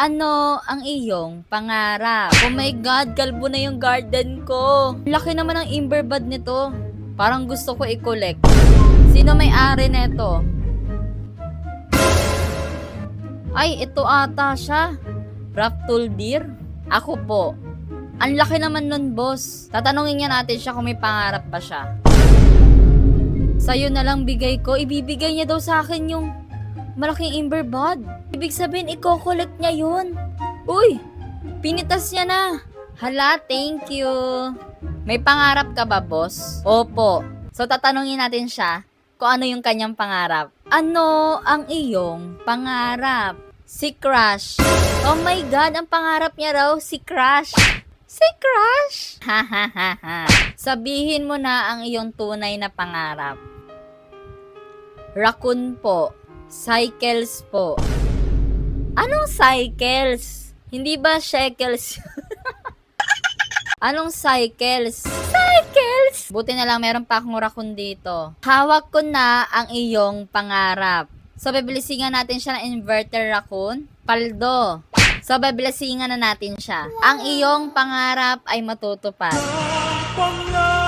Ano ang iyong pangarap? Oh my God, kalbo na yung garden ko. Laki naman ang imber bud nito. Parang gusto ko i-collect. Sino may-ari neto? Ay, ito ata siya. Raptul Deer? Ako po. Ang laki naman nun, boss. Tatanungin niya natin siya kung may pangarap pa siya. Sa'yo na lang bigay ko. Ibibigay niya daw sa akin yung malaking imber bud. Ibig sabihin, i-collect niya yun. Uy, pinitas niya na. Hala, thank you. May pangarap ka ba, boss? Opo. So, tatanungin natin siya kung ano yung kanyang pangarap. Ano ang iyong pangarap? Si Crush. Oh my God, ang pangarap niya raw, si Crush. Si Crush? Ha ha ha ha. Sabihin mo na ang iyong tunay na pangarap. Raccoon po. Cycles po. Anong cycles? Hindi ba shekels? Anong cycles? Cycles! Buti na lang meron pa akong raccoon dito. Hawak ko na ang iyong pangarap. So, bibilisingan natin siya ng inverter raccoon. Paldo. So, bibilisingan na natin siya. Ang iyong pangarap ay matutupad. pangarap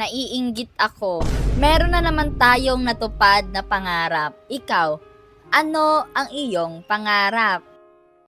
Naiinggit ako. Meron na naman tayong natupad na pangarap. Ikaw, ano ang iyong pangarap?